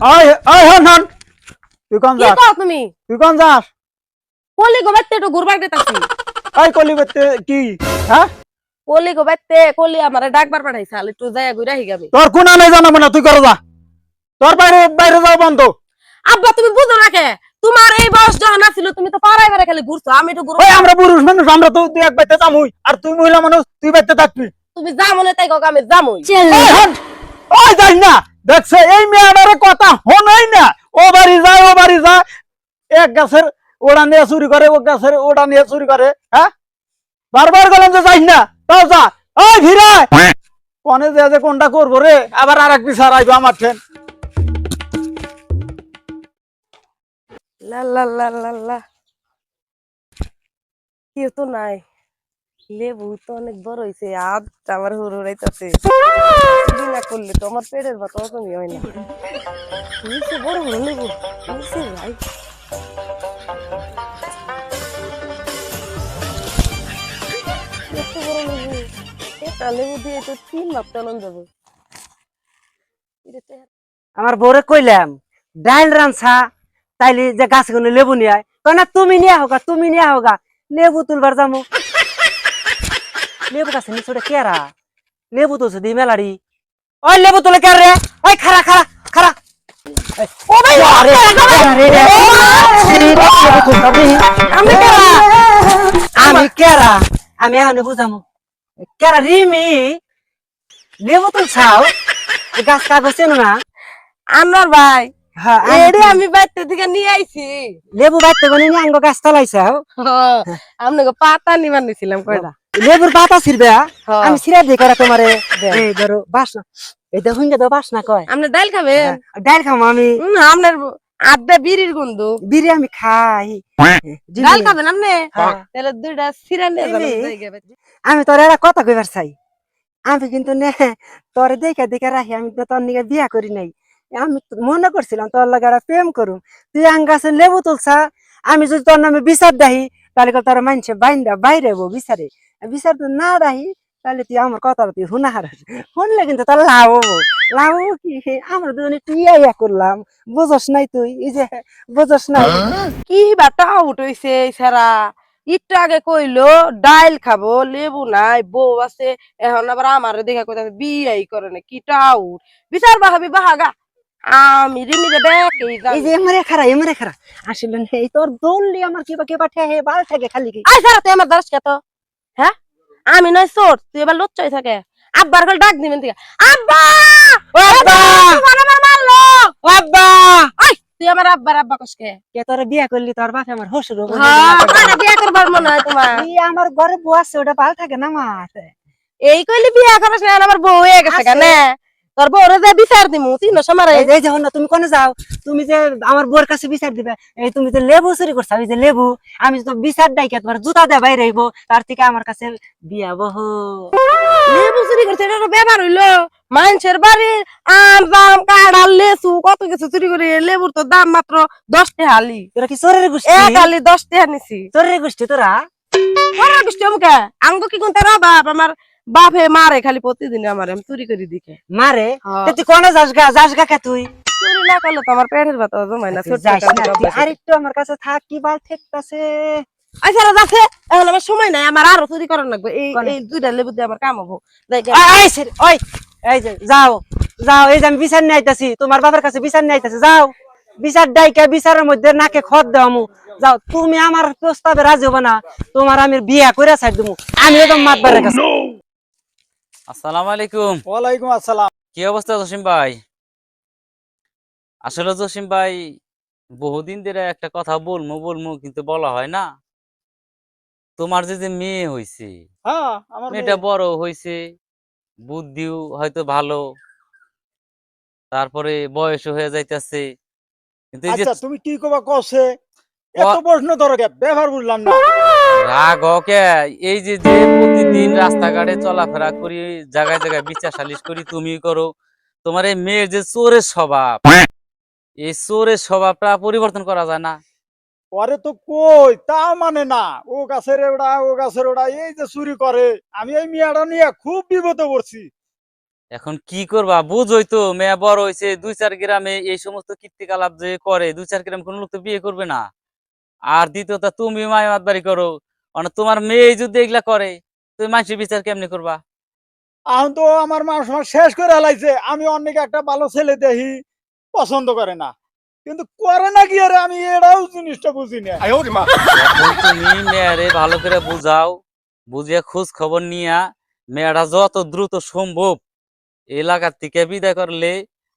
ওই ওই হন হন। তুই কোন কি যাস? কও তুমি? তুই কোন যাস? কলি গো বাইতে একটু ঘুরবার দিতাছি। ওই কলি বেতে কি? হ্যাঁ? কলি গো বাইতে কলি আমারে ডাকবার পাঠাইছে আলে একটু যাইয়া ঘুরা হিগাবে তোর কোন নাই জানাব না তুই করে যা। তোর বাইরে বাইরে যাও বন্ধ। আব্বা তুমি বুঝো না কে? তোমার এই বয়স যখন আছিল তুমি তো পাড়ায় বেড়ে খালি ঘুরছো আমি একটু ঘুরবো ওই আমরা পুরুষ মানুষ আমরা তো তুই এক বাইতে যামুই আর তুই মহিলা মানুষ তুই বাইতে থাকবি। তুমি যা মনে তাই কাউকে আমি যামই। ওই যাই না। দেখছে, এই মেয়েটারে কথা হনই না। ও বাড়ি যায়, ও বাড়ি যায়। এক গাছের ওড়া নিয়ে চুরি করে, ও গাছের ওড়া নিয়ে চুরি করে হ্যাঁ? বারবার গেলাম যে যাই না। তাও যা। ওই ভিড়ে কনে যে যে কোনটা করব রে? আবার আর এক বিচার আইবো আমার কেউ তো নাই। লেবু তো অনেক বড় হয়েছে আজ আমার হুড় না করলে তো আমার পেটের ভাত তুমি হয় না। নিচে বড় হলো নিচে ভাই। আমার বউরে কইলাম, ডাইল রানছা তাইলে যে গাছগুলো লেবু নিয়ে আয়। না, তুমি নিয়ে হোগা তুমি নিয়ে হোগা লেবু তুলবার যামু। লেবু গাছে নিচে কেরা? লেবু তো দি মেলারি ওই লেবু তুলে কে রে ওই খারা খারা খারা ও ভাই আমি কেরা আমি কেরা আমি এখন বুঝামু কেরা রিমি লেবু তুলছাও এই গাছ কাগজ চেনো না আমার ভাই হ্যাঁ আমি বাইতে থেকে নিয়ে আইছি লেবু বাইতে গনি নি আঙ্গ গাছ তলাইছাও আপনাকে পাতা নিবার নিছিলাম কয়টা লেবুর পাতা ছিড়বে হ্যাঁ। আমি ছিড়ে দিই করে তোমারে। এই ধরো বাসনা এই দেখুন যে বাসনা কয়। আপনি ডাল খাবেন? ডাল খাম আমি। আপনার আড্ডা বিড়ির গন্ধ। বিড়ি আমি খাই। ডাল খাবেন আপনি? হ্যাঁ। তাহলে দুইটা সিরা নিয়ে। আমি তোর এরা কথা কইবার চাই। আমি কিন্তু নে তোর দেখে দেখে রাখি আমি তো তোর নিকে বিয়া করি নাই। আমি মনে করছিলাম তোর লাগে একটা প্রেম করুম। তুই আঙ্গাছে লেবু তুলছা আমি যদি তোর নামে বিচার দাহি তাহলে তোর মানুষে বাইন্দা বাইরে বো বিচারে? বিচার তো না দাহি তাহলে তুই আমার কথা তুই শুনা হার শুনলে কিন্তু তোর লাভ লাভ কি আমরা দুজনে তুই ইয়া করলাম বুঝস নাই তুই এই যে বুঝস নাই কি বাটা আউট হইছে সারা একটু আগে কইলো ডাইল খাব লেবু নাই বউ আছে এখন আবার আমার দেখা কইতাছে বিয়াই করে না কি টাউট বিচার বাহাবি বাহাগা আমি রিমি রে বেকে এই যে এমরে খারা এমরে খারা আসলে এই তোর দৌড়লি আমার কিবা কিবা ঠেহে বাল থাকে খালি কি আই সারা তুই আমার দাস কে তো আমি নয় সোর তুই এবার লজ্জাই থাকে। আব্বার কল ডাক দিবেন থেকে আব্বা! আব্বা! আমার মারলো! আব্বা! তুই আমার আব্বার আব্বা কসকে? কে তোর বিয়া করলি? তোর বাপ আমার হসুর হ্যাঁ বিয়া করবার মনে হয় তোমার। আমার ঘরে বউ আছে ওটা পাল থাকে না মাছ এই কইলি বিয়া করছ না আমার বউ হয়ে গেছে কেন? তোর বউরে যে বিচার দিমু এই যে হন না, তুমি কোনে যাও? তুমি যে আমার বউর কাছে বিচার দিবে এই তুমি যে লেবু চুরি করছ এই যে লেবু আমি তো বিচার ডাইকে তোমার জুতা দে বাইরে হইব তার থেকে আমার কাছে বিয়া বহু। লেবু চুরি করছে এটা ব্যাপার হইল। মানুষের বাড়ি আম জাম কাঁড়াল লেসু কত কিছু চুরি করে লেবুর তো দাম মাত্র দশ টাকা হালি। তোরা কি চোরের গোষ্ঠী? এক হালি দশ টাকা নিছি। চোরের গোষ্ঠী তোরা? বড় গোষ্ঠী মুখে আঙ্গ কি কোনটা রা বাপ? আমার বাপে মারে খালি প্রতিদিন আমার আমি চুরি করে দিকে মারে? হ্যাঁ। তুই কোনে যাস গা? যাস গা কে তুই? চুরি না করলে তো আমার পেটের ভাত জমায় না না, আরেকটু আমার কাছে থাক কি বাল ঠেকতাছে? আচ্ছা যাচ্ছে। এখন আমার সময় নাই আমার আরও চুরি করার লাগবে। এই এই দুইটা লেবু দিয়ে আমার কাম হব। ওই এই যে যাও যাও এই যে আমি বিচার নিয়ে আইতাছি তোমার বাবার কাছে বিচার নিয়ে আইতাছি যাও। বিচার ডাইকা বিচারের মধ্যে নাকে খত দেওয়ামু যাও তুমি আমার প্রস্তাবে রাজি হবে না তোমার আমি বিয়া করে ছাড় দেবো আমি একদম মাতবারের কাছে আসসালামু আলাইকুম ওয়ালাইকুম আসসালাম। কি অবস্থা জসিম ভাই? আসলে জসিম ভাই বহুদিন ধরে একটা কথা বলমু বলমু কিন্তু বলা হয় না। তোমার যে যে মেয়ে হইছে হ্যাঁ মেয়েটা বড় হইছে বুদ্ধিও হয়তো ভালো তারপরে বয়সও হয়ে যাইতেছে। কিন্তু আচ্ছা তুমি কি কবা কছে এত প্রশ্ন ধরো ব্যবহার বুঝলাম না। রাগ হকে এই যে যে প্রতিদিন রাস্তাঘাটে চলাফেরা করি জায়গায় জায়গায় বিচার সালিশ করি তুমি করো। তোমার এই মেয়ের যে চোরের স্বভাব এই চোরের স্বভাবটা পরিবর্তন করা যায় না। পরে তো কই? তা মানে না। ও গাছের ওটা ও গাছের ওটা এই যে চুরি করে। আমি এই মিয়াটা নিয়ে খুব বিপদে পড়ছি এখন কি করবা? বুঝই তো মেয়ে বড় হয়েছে দুই চার গ্রামে এই সমস্ত কীর্তিকলাপ যে করে দুই চার গ্রাম কোন লোক তো বিয়ে করবে না। আর দ্বিতীয়ত তুমি মায়াত বাড়ি করো। মানে তোমার মেয়ে যদি এগুলা করে তুমি মানুষের বিচার কেমনি করবা? এখন তো আমার মা শেষ করে হালাইছে আমি অনেক একটা ভালো ছেলে দেখি পছন্দ করে না। কিন্তু করে না কি আরে? আমি এটাও জিনিসটা বুঝি না। তুমি মেয়েরে ভালো করে বুঝাও বুঝিয়ে খোঁজ খবর নিয়া মেয়েরা যত দ্রুত সম্ভব এলাকার থেকে বিদায় করলে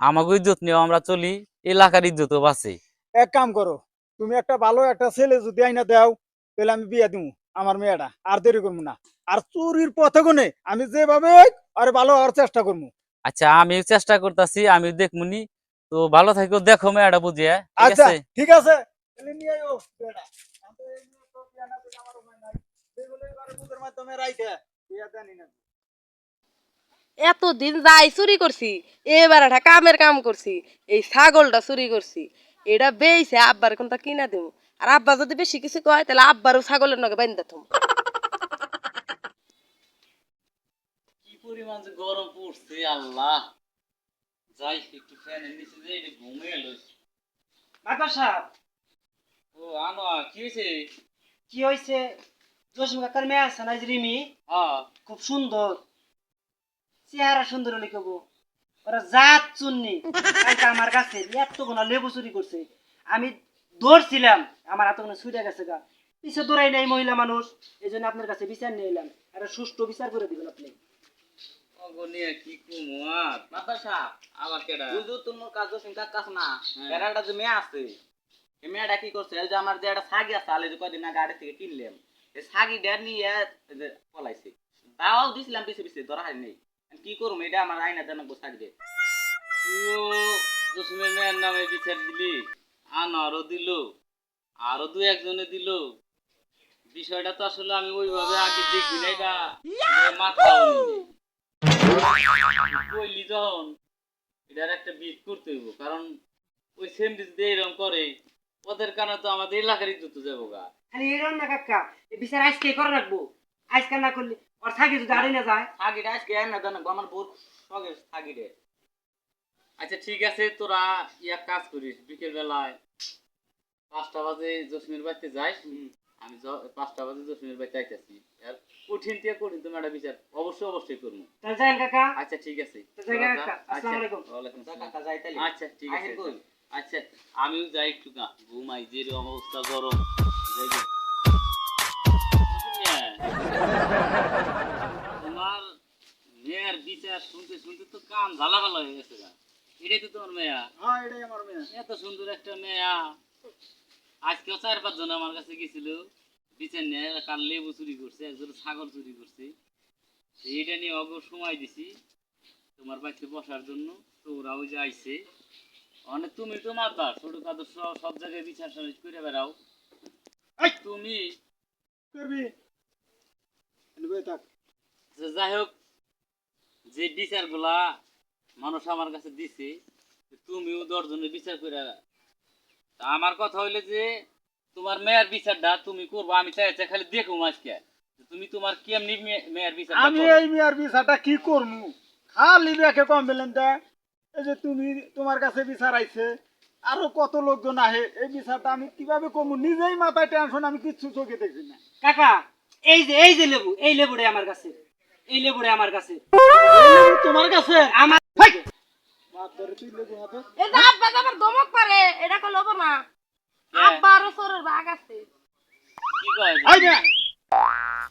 আমাকে ইজ্জত নিয়েও আমরা চলি এলাকার ইজ্জতও বাঁচে। এক কাম করো তুমি একটা ভালো একটা ছেলে যদি আইনা দাও তাহলে আমি বিয়ে দিব আমার মেয়েটা আর দেরি করব না। আর চুরির পথে গুনে আমি যেভাবে আরে ভালো হওয়ার চেষ্টা করব আচ্ছা আমি চেষ্টা করতেছি আমি দেখমুনি। তো ভালো থাকো দেখো মেয়েটা বুঝিয়ে আচ্ছা ঠিক আছে। এতদিন যাই চুরি করছি এবার একটা কামের কাম করছি এই ছাগলটা চুরি করছি। এটা বেইছে আব্বার এখন কোনটা কিনা দিব আর আব্বা যদি বেশি কিছু কয় তাহলে আব্বারও ছাগলের নগে বাইন্দা থম। কি পরিমাণ যে গরম পড়ছে আল্লাহ। যাই একটু ফ্যানের নিচে যে এটা ঘুমিয়ে লইছি মাতা সাহেব। ও আনো কি হয়েছে কি হয়েছে জসিম কাকার মেয়ে আছে না রিমি? হ্যাঁ। খুব সুন্দর। চেহারা সুন্দর হলে কেব ওরা জাত চুননি। কালকে আমার কাছে এত লেবু চুরি করছে। আমি দৌড়ছিলাম আমার হাতে কোনো ছুটে গেছে গা। পিছে দৌড়াই নাই মহিলা মানুষ এই জন্য আপনার কাছে বিচার নিয়ে এলাম। একটা সুষ্ঠু বিচার করে দিবেন আপনি। কি হ্যাঁ। যে মেয়ে আছে মেয়েটা কি করছে? এই যে আমার যে একটা ছাগি আছে আলে যে কয়দিন আগে গাড়ি থেকে কিনলাম ডের নিয়ে পলাইছে। তাও দিছিলাম পিছে পিছে ধরা হয় নেই কি করব এটা আমার আইনা জানাব ছাগি দে তুইও মেয়ের নামে বিচার দিলি আনারও দিল, আরও দু একজনে দিল। বিষয়টা তো আসলে আমি ওইভাবে আগে দেখি না এটা মাথা যখন, এটার একটা বিট করতে হইব, কারণ ওই এরকম করে, ওদের কারণে তো আমাদের এলাকার ইজ্জত যাব গা। খালি এই রান্না কাকা বিচার আজকে করে রাখব। আজকে না করলে ওর থাকি যদি আড়ে না যায় ছাগিটা আজকে আইনা জানাব আমার বহুত শখের ছাগি রে আচ্ছা ঠিক আছে তোরা ইয়া কাজ করিস বিকেল বেলায় পাঁচটা বাজে জসিমের বাড়িতে যাইস আমি পাঁচটা বাজে জসিমের বাড়িতে আইতেছি আর কঠিন থেকে কঠিন তুমি একটা বিচার অবশ্যই অবশ্যই করব তাহলে যাই কাকা আচ্ছা ঠিক আছে। আচ্ছা, আসসালামু আলাইকুম। ওয়ালাইকুম আসসালাম। কাকা যাই তাইলে আচ্ছা ঠিক আছে? আচ্ছা আমিও যাই একটু ঘুমাই যে অবস্থা গরম তোমার মেয়ের বিচার শুনতে শুনতে তো কান ঝালাপালা হয়ে গেছে এটাই তো তোমার মেয়া। হ্যাঁ এটাই আমার মেয়ে। এত সুন্দর একটা মেয়া। আজকেও চার পাঁচ জন আমার কাছে গেছিল। বিচার নিয়ে কাল লেবু চুরি করছে একজন ছাগল চুরি করছে। এইটা নিয়ে অগ সময় দিছি তোমার বাড়িতে বসার জন্য। তো ওরা ওই যে আইছে। অনেক তুমি তো মারবা ছোট কাদর সব জায়গায় বিচার সালিশ করে বেড়াও! তুমি করবি? যাই হোক যে বিচারগুলা মানুষ আমার কাছে দিছে তুমিও দশজনের বিচার করে তা আমার কথা হইলে যে তোমার মেয়ের বিচারটা তুমি করব আমি চাই চাই খালি দেখুম আজকে। তুমি তোমার কেমনি মেয়ের বিচার আমি এই মেয়ের বিচারটা কি করব খালি কমপ্লেন দেয় এই যে তুমি তোমার কাছে বিচার আইছে আরও কত লোকজন আহে এই বিচারটা আমি কীভাবে কমু নিজেই মাথায় টেনশন আমি কিচ্ছু চোখে দেখি না। কাকা এই যে এই যে লেবু এই লেবুটাই আমার কাছে এই লেবুটাই আমার কাছে তোমার কাছে আমার আব্বা পারে এটা লব না আব্বা আরও সরের আছে কি কয় না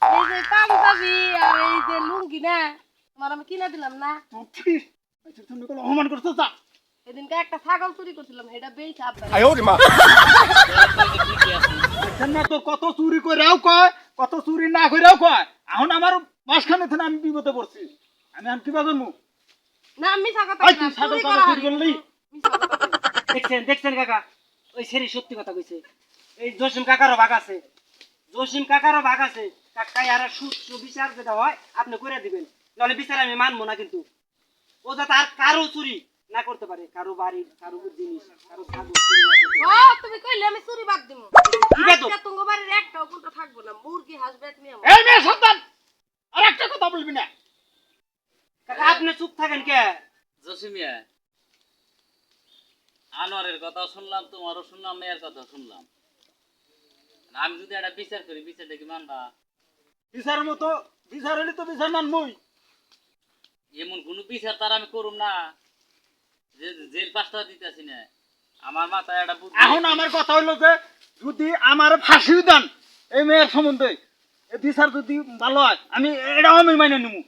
এই যে পাঞ্জাবি আর এই যে লুঙ্গি না তোমার আমি কিনা দিলাম না আচ্ছা, তুমি কোনো অপমান করছ যা এদিনকে একটা ছাগল চুরি করছিলাম এটা বেইছে আব্বা দেখছেন না তো কত চুরি করেও কয় কত চুরি না করেও কয়? এখন আমার মাঝখানে থেকে আমি বিপদে পড়ছি। আমি এখন কীভাবে করব না আমি দেখছেন দেখছেন কাকা ওই সেরি সত্যি কথা কইছে। এই জসিম কাকারও ভাগ আছে। জসিম কাকারও ভাগ আছে। কাকাই আর সুস্থ বিচার যেটা হয় আপনি করে দিবেন। নাহলে বিচার আমি মানবো না কিন্তু। ও যাতে আর কারও চুরি না করতে পারে কারও বাড়ি কারও জিনিস কারও ছাগল তুমি কইলে আমি চুরি বাদ দিমু। আজকে তোমার বাড়ির একটাও কোনটা থাকব না মুরগি নিয়ে এই মেয়ে সন্তান! আর একটা কথা বলবি না? কাকা আপনি চুপ থাকেন কে? জসিমিয়া আনোয়ারের কথাও শুনলাম তোমারও শুনলাম মেয়ের কথাও শুনলাম। আমি যদি একটা বিচার করি বিচারটা কি মানবা? বিচার মতো বিচার হলে তো বিচার মানবই এমন কোন বিচার তার আমি করুম না। জেল পাঁচটা দিতেছি না আমার মাথায় একটা বুদ্ধি এখন আমার কথা হইল যে যদি আমার ফাঁসি দেন এই মেয়ের সম্বন্ধে এই বিচার যদি ভালো হয় আমি এটাও আমি মাইনে নিবো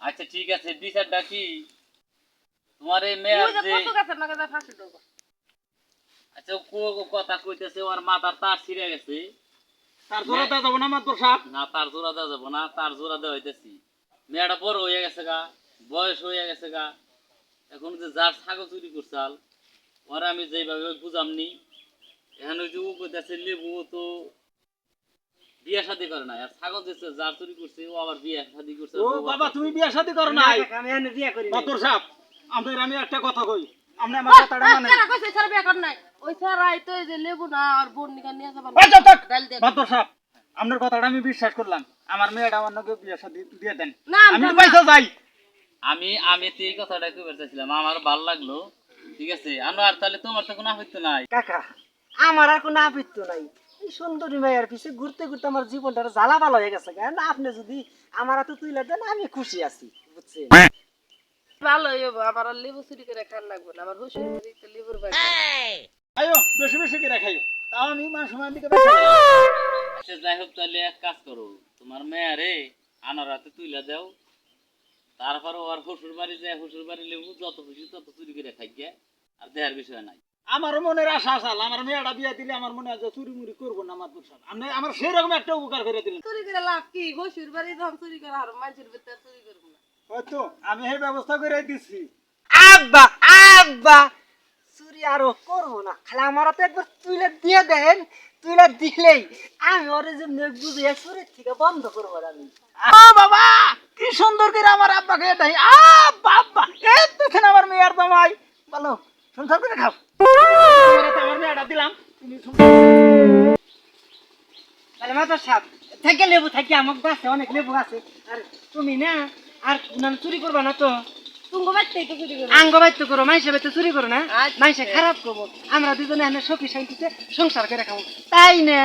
আচ্ছা ঠিক আছে বিচারটা কি? তোমার এই মেয়ের যে। আচ্ছা কো- কো কথা কইতেছে ওর মাথার তার ছিঁড়ে গেছে। তার জোরে দেওয়া যাব না মাত্র সাপ? না তার জোড়া দেওয়া যাব না তার জোড়া দেওয়া হইতেছি। মেয়েটা বড় হয়ে গেছে গা বয়স হয়ে গেছে গা। এখন যে যার ছাগল চুরি করছাল ওরা আমি যেভাবে বুঝামনি এখন যে ও কইতেছে লেবু ও তো বিয়ে শাদি করে না আর ছাগল যে যার চুরি করছে ও আবার বিয়ে শাদি করছে ও বাবা তুমি বিয়ে শাদি করো না নাই? আমি এনে বিয়া করি আপনার আমি একটা কথা কই আমার কথাটা মানে স্যারা কইছে, স্যারা বিয়ে করে নাই। ওই তো এই যে লেবু না আর বোন নিকা নিয়ে ওই আপনার কথাটা আমি বিশ্বাস করলাম। আমার মেয়েটা আমার নাকি বিয়ে শাদি দিয়ে দেন। না, আমি পয়সা যাই আমি আমি তো এই কথাটা কইবার চাইছিলাম আমার ভালো লাগল ঠিক আছে? আনোয়ার তাহলে তোমার তো কোনো আপত্তি নাই। কাকা আমার আর কোনো আবৃত্ত নাই। এই সুন্দরী মায়ের পিছে ঘুরতে ঘুরতে আমার জীবনটা জ্বালা ভালো হয়ে গেছে কেন? আপনি যদি আমার হাতে তুলে দেন আমি খুশি আছি বুঝছেন? ভালোই হব আমার আর লেবু চুরি করে খান লাগবে না আমার বাড়িতে লেবুর বাড়ি আয়ো বেশি বেশি করে খাইও। তাও আমি মান সময় দিকে বেশি আচ্ছা যাই হোক তাহলে এক কাজ করো তোমার মেয়ারে আনার হাতে তুইলা দাও তারপরে ওর শ্বশুর বাড়ি যায় শ্বশুর বাড়ি লেবু যত খুশি তত চুরি করে খাই গিয়া আর দেহার বিষয় নাই। আমার মনের আশা আসাল আমার মেয়েটা বিয়ে দিলে আমার মনে আছে চুরি মুড়ি করব না আমার সাহেব আপনি আমার সেরকম একটা উপকার করে দিলেন। চুরি করে লাভ কি? হুসুর বাড়ি যখন চুরি করে আর মানুষের ভিতরে চুরি করব না। হয়তো আমি এই ব্যবস্থা করে দিচ্ছি আব্বা আব্বা! চুরি আরও করব না। খালি আমার হাতে একবার তুলে দিয়ে দেন তুলে দিলেই আমি ওরে যে মেঘ বুঝে চুরির থেকে বন্ধ করব আমি। আ বাবা কি সুন্দর করে আমার আব্বাকে এটাই। আ বাবা এ দেখেন আমার মেয়ের জামাই। বলো সংসার করে খাও। আমার মেয়েটা দিলাম তুমি তাহলে মাতার সাপ থেকে লেবু থাকি আমার গাছে অনেক লেবু আছে। আর তুমি না আর নাম চুরি করবা না তো। আঙ্গ বাইতে করো মাইসে বাইতে চুরি করো না। আচ্ছা। মাইসে খারাপ করব। আমরা দুজনে এনে সখী শান্তিতে সংসার করে খাব। তাই না।